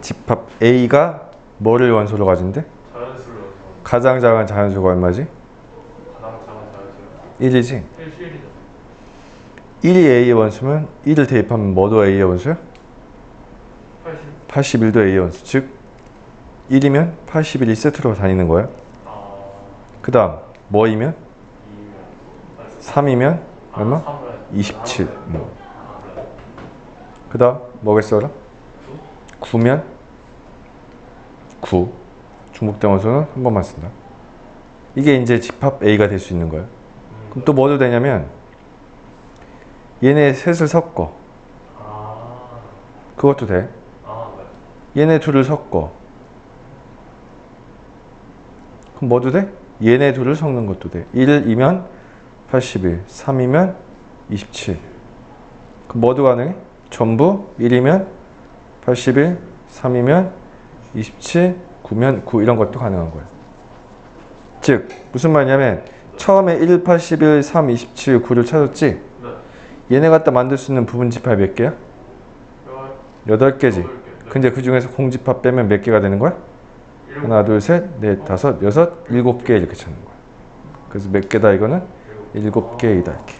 집합 A가 뭐를 원소로 가진대? 넣어서 가장 작은 자연수가 얼마지? 가장 작은 자연수 1이지. 1, 1이죠 1이 A의 원수면 1을 대입하면 뭐도 A의 원수야? 80 81도 A의 원수. 즉 1이면 81이 세트로 다니는 거야. 아 그 다음 뭐이면? 2면 3이면 얼마? 3은 27. 음. 아, 그래. 그 다음 뭐겠어? 9면 9. 중복된 원소는 한 번만 쓴다. 이게 이제 집합 A가 될 수 있는 거야. 그럼 또 뭐도 되냐면 얘네 셋을 섞어. 아, 그것도 돼. 얘네 둘을 섞어. 그럼 뭐도 돼? 얘네 둘을 섞는 것도 돼. 1이면 81, 3이면 27. 그럼 뭐도 가능해? 전부 1이면 81, 3이면 27, 9면 9 이런 것도 가능한 거야. 즉 무슨 말이냐면 처음에 1, 81, 3, 27, 9를 찾았지? 네. 얘네 갖다 만들 수 있는 부분 집합이 몇 개야? 열- 8개지. 여덟 개. 네. 근데 그 중에서 공집합 빼면 몇 개가 되는 거야? 하나, 둘, 셋, 넷, 다섯, 여섯, 일곱 개 이렇게 찾는 거야. 그래서 몇 개다 이거는? 일곱 개이다 이렇게.